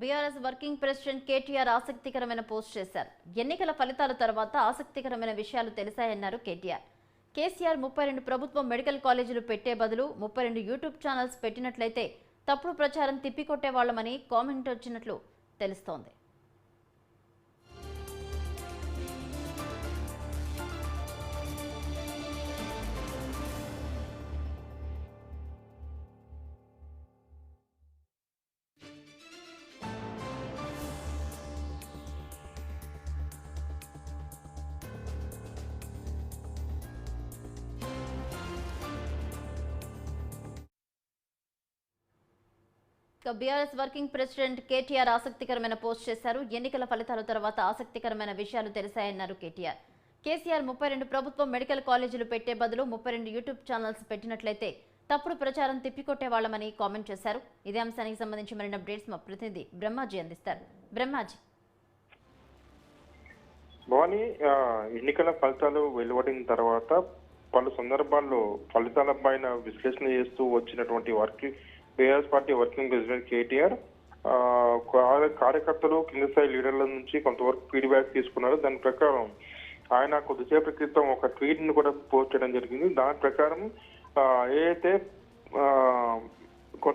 BRS working president KTR ఆసక్తికరమైన post చేశారు. ఎన్నికల ఫలితాల తర్వాత ఆసక్తికరమైన విషయాలు తెలిసాయన్నారు కేటీఆర్. కేసీఆర్ ముప్పై రెండు ప్రభుత్వ మెడికల్ కాలేజీలు పెట్టే బదులు ముప్పై రెండు యూట్యూబ్ ఛానల్స్ పెట్టినట్లయితే తప్పుడు ప్రచారం తిప్పికొట్టేవాళ్ళమని కామెంట్ వచ్చినట్లు తెలుస్తోంది. బీఆర్ఎస్ వర్కింగ్ ప్రెసిడెంట్ కేటీఆర్ ఆసక్తికరమైన పోస్ట్ చేశారు. ఎన్నికల ఫలితాల తర్వాత ఆసక్తికరమైన విషయాలు తెలిసాయన్నారు కేటీఆర్. కేసీఆర్ ముప్పై రెండు ప్రభుత్వ మెడికల్ కాలేజీలు పెట్టే బదులు ముప్పై రెండు యూట్యూబ్ ఛానల్స్ పెట్టినట్లయితే తప్పుడు ప్రచారం తిప్పికొట్టేవాళ్ళమని కామెంట్ చేశారు. ఇదే అంశానికి సంబంధించి మరిన్ని అప్డేట్స్ మా ప్రతినిధి బ్రహ్మాజీ అందిస్తారు. బ్రహ్మాజీ. భవాని ఎన్నికల ఫలితాలు వెలువడిన తర్వాత పలు సందర్భాల్లో ఫలితాల పైన విశ్లేషణ చేస్తూ వచ్చినటువంటి working BRS party working president KTR కార్యకర్తలు కింద స్థాయి లీడర్ల నుంచి కొంతవరకు ఫీడ్బ్యాక్ తీసుకున్నారు. దాని ప్రకారం ఆయన కొద్దిసేపటి క్రితం ఒక ట్వీట్ని కూడా పోస్ట్ చేయడం జరిగింది. దాని ప్రకారం ఏదైతే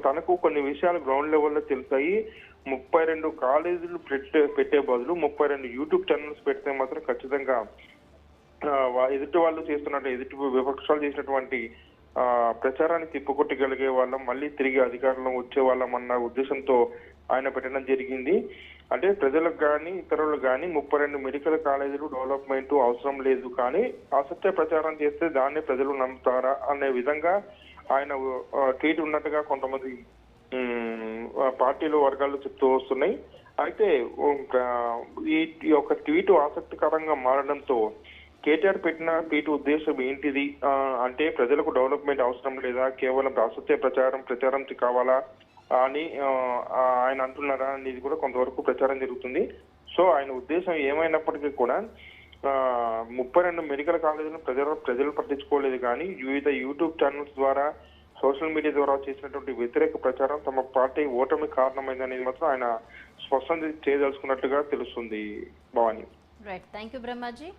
తనకు కొన్ని విషయాలు గ్రౌండ్ లెవెల్లో తెలుసాయి ముప్పై రెండు కాలేజీలు పెట్టే పెట్టే బదులు ముప్పై రెండు యూట్యూబ్ ఛానల్స్ పెడితే మాత్రం ఖచ్చితంగా ఎదుటి వాళ్ళు చేస్తున్నట్టు ఎదుటి విపక్షాలు చేసినటువంటి ప్రచారాన్ని తిప్పుకొట్టగలిగే వాళ్ళం మళ్ళీ తిరిగి అధికారంలో వచ్చే వాళ్ళం అన్న ఉద్దేశంతో ఆయన పెట్టడం జరిగింది. అంటే ప్రజలకు కానీ ఇతరులకు కానీ ముప్పై రెండు మెడికల్ కాలేజీలు డెవలప్మెంట్ అవసరం లేదు. కానీ అసత్య ప్రచారం చేస్తే దాన్ని ప్రజలు నమ్ముతారా అనే విధంగా ఆయన ట్వీట్ ఉన్నట్టుగా కొంతమంది పార్టీలు వర్గాలు చెప్తూ వస్తున్నాయి. అయితే ఈ ఈ యొక్క ట్వీట్ ఆసక్తికరంగా మారడంతో కేటీఆర్ పెట్టిన పీటు ఉద్దేశం ఏంటిది? అంటే ప్రజలకు డెవలప్మెంట్ అవసరం లేదా? కేవలం అసత్య ప్రచారం ప్రచారం కావాలా అని ఆయన అంటున్నారా అనేది కూడా కొంతవరకు ప్రచారం జరుగుతుంది. సో ఆయన ఉద్దేశం ఏమైనప్పటికీ కూడా ముప్పై రెండు మెడికల్ కాలేజీలను ప్రజలు ప్రజలు పట్టించుకోలేదు కానీ వివిధ యూట్యూబ్ ఛానల్స్ ద్వారా సోషల్ మీడియా ద్వారా చేసినటువంటి వ్యతిరేక ప్రచారం తమ పార్టీ ఓటమి కారణమైందనేది మాత్రం ఆయన స్పష్టం చేయదలుచుకున్నట్టుగా తెలుస్తుంది Bhavani. Right thank you Brahmaji